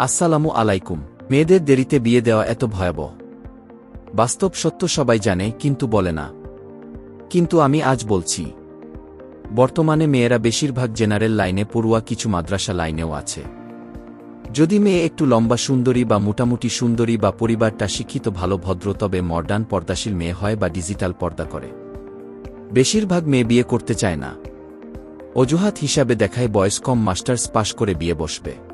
আসসালামু আলাইকুম। মেয়েদের দেরিতে বিয়ে দেওয়া এত ভয়াবহ। বাস্তব সত্য সবাই জানে, কিন্তু বলে না। কিন্তু আমি আজ বলছি। বর্তমানে মেয়েরা বেশিরভাগ জেনারেল লাইনে পড়ুয়া কিছু মাদ্রাসা লাইনেও আছে। যদি মেয়ে একটু লম্বা সুন্দরী বা মোটামুটি সুন্দরী বা পরিবারটা শিক্ষিত ভালো ভদ্র, তবে মডার্ন পর্দাশীল মেয়ে হয় বা ডিজিটাল পর্দা করে। বেশিরভাগ মেয়ে বিয়ে করতে চায় না। অজুহাত হিসাবে দেখায় বয়স কম, মাস্টার্স পাশ করে বিয়ে বসবে।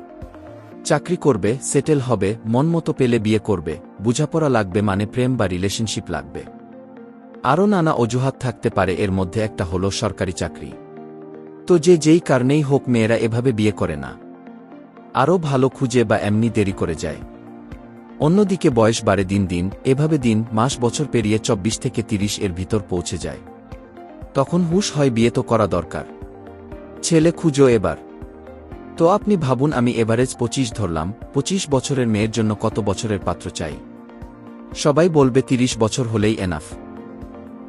চাকরি করবে, সেটেল হবে মনমতো পেলে বিয়ে করবে, বুঝাপড়া লাগবে মানে প্রেম বা রিলেশনশিপ লাগবে। আরও নানা অজুহাত থাকতে পারে, এর মধ্যে একটা হলো সরকারি চাকরি। তো যে যেই কারণেই হোক মেয়েরা এভাবে বিয়ে করে না। আরও ভালো খুঁজে বা এমনি দেরি করে যায়। অন্যদিকে বয়স বাড়ে দিন দিন, এভাবে দিন, মাস, বছর পেরিয়ে চব্বিশ থেকে তিরিশ এর ভিতর পৌঁছে যায়। তখন হুশ হয় বিয়ে তো করা দরকার। ছেলে খুঁজো এবার। তো আপনি ভাবুন আমি এভারেজ পঁচিশ ধরলাম, পঁচিশ বছরের মেয়ের জন্য কত বছরের পাত্র চাই? সবাই বলবে তিরিশ বছর হলেই এনাফ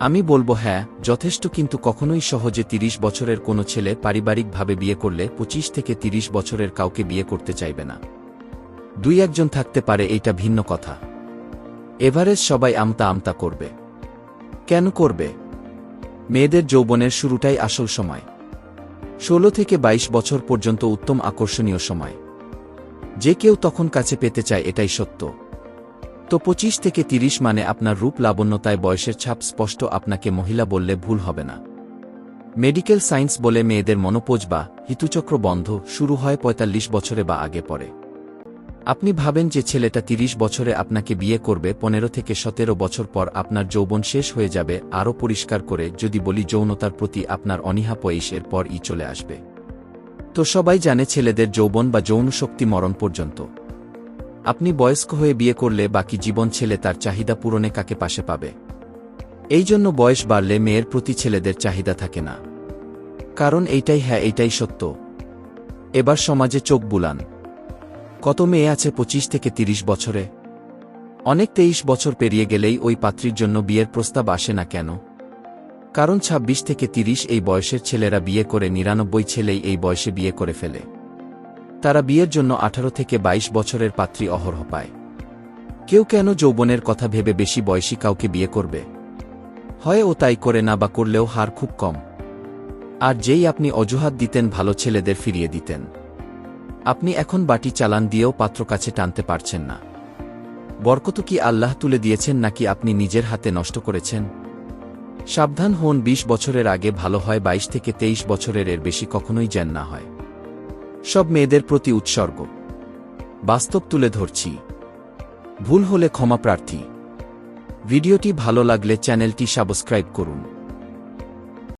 আমি বলব হ্যাঁ যথেষ্ট কিন্তু কখনোই সহজে তিরিশ বছরের কোনো ছেলে পারিবারিকভাবে বিয়ে করলে পঁচিশ থেকে তিরিশ বছরের কাউকে বিয়ে করতে চাইবে না। দুই একজন থাকতে পারে এইটা ভিন্ন কথা। এভারেজ সবাই আমতা আমতা করবে। কেন করবে? মেয়েদের যৌবনের শুরুটাই আসল সময়। ষোলো থেকে ২২ বছর পর্যন্ত উত্তম আকর্ষণীয় সময়। যে কেউ তখন কাছে পেতে চায় এটাই সত্য। তো পঁচিশ থেকে তিরিশ মানে আপনার রূপ লাবণ্যতায় বয়সের ছাপ স্পষ্ট আপনাকে মহিলা বললে ভুল হবে না। মেডিকেল সায়েন্স বলে মেয়েদের মনোপোজ বা হিতুচক্র বন্ধ, শুরু হয় ৪৫ বছরে বা আগে পরে। আপনি ভাবেন যে ছেলেটা তিরিশ বছরে আপনাকে বিয়ে করবে, পনেরো থেকে সতেরো বছর পর আপনার যৌবন শেষ হয়ে যাবে, আরও পরিষ্কার করে যদি বলি যৌনতার প্রতি আপনার অনীহা পয়সের পর ই চলে আসবে। তো সবাই জানে ছেলেদের যৌবন বা যৌন শক্তি মরণ পর্যন্ত। আপনি বয়স্ক হয়ে বিয়ে করলে বাকি জীবন ছেলে তার চাহিদা পূরণে কাকে পাশে পাবে? এই জন্য বয়স বাড়লে মেয়ের প্রতি ছেলেদের চাহিদা থাকে না। কারণ এইটাই হ্যাঁ এইটাই সত্য। এবার সমাজে চোখ বুলান। কত মেয়ে আছে পঁচিশ থেকে তিরিশ বছরে? অনেক তেইশ বছর পেরিয়ে গেলেই ওই পাত্রীর জন্য বিয়ের প্রস্তাব আসে না কেন? কারণ ২৬ থেকে তিরিশ এই বয়সের ছেলেরা বিয়ে করে, নিরানব্বই ছেলেই এই বয়সে বিয়ে করে ফেলে। তারা বিয়ের জন্য আঠারো থেকে ২২ বছরের পাত্রী অহরহ পায়। কেউ কেন যৌবনের কথা ভেবে বেশি বয়সী কাউকে বিয়ে করবে? হয় ও তাই করে না বা করলেও হার খুব কম। আর যেই আপনি অজুহাত দিতেন, ভালো ছেলেদের ফিরিয়ে দিতেন। আপনি এখন বাটি চালান দিয়েও পাত্র কাছে টানতে পারছেন না। বরকত কি আল্লাহ তুলে দিয়েছেন নাকি আপনি নিজের হাতে নষ্ট করেছেন? সাবধান হন ২০ বছরের আগে ভালো হয় ২২ থেকে ২৩ বছরের এর বেশি কখনোই জ্যান না হয়। সব মেয়েদের প্রতি উৎসর্গ। বাস্তব তুলে ধরছি। ভুল হলে ক্ষমা প্রার্থী। ভিডিওটি ভালো লাগলে চ্যানেলটি সাবস্ক্রাইব করুন।